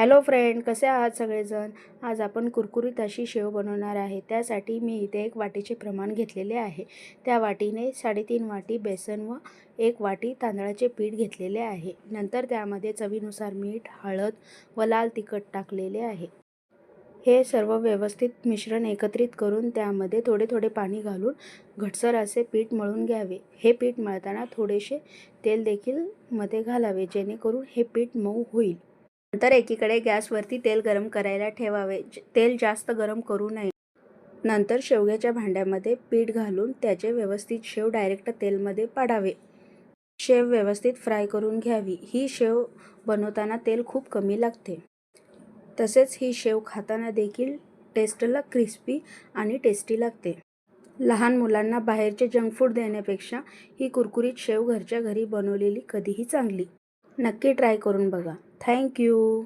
Hello friend कसे आहात सगळेजण? आज आपण कुरकुरीत अशी शेव बनवणार आहे. त्यासाठी मी इथे एक वाटीचे प्रमाण घेतलेले आहे. त्या वाटीने साडेतीन वाटी बेसन व एक वाटी तांदळाचे पीठ घेतलेले आहे. नंतर त्यामध्ये चवीनुसार मीठ हळद व लाल तिखट टाकलेले आहे. हे सर्व व्यवस्थित मिश्रण एकत्रित करून त्यामध्ये थोडे थोडे पाणी घालून घटसर असे पीठ मळून घ्यावे. हे पीठ मळताना थोडेसे तेल देखील मध्ये घालावे जेणेकरून हे पीठ मऊ होईल. नंतर एकीकडे गॅसवरती तेल गरम करायला ठेवावे. तेल जास्त गरम करू नये. नंतर शेवग्याच्या भांड्यामध्ये पीठ घालून त्याचे व्यवस्थित शेव डायरेक्ट तेलमध्ये पाडावे. शेव व्यवस्थित फ्राय करून घ्यावी. ही शेव बनवताना तेल खूप कमी लागते. तसेच ही शेव खाताना देखील टेस्टला क्रिस्पी आणि टेस्टी लागते. लहान मुलांना बाहेरचे जंक फूड देण्यापेक्षा ही कुरकुरीत शेव घरच्या घरी बनवलेली कधीही चांगली. नक्की ट्राय करून बघा. थँक्यू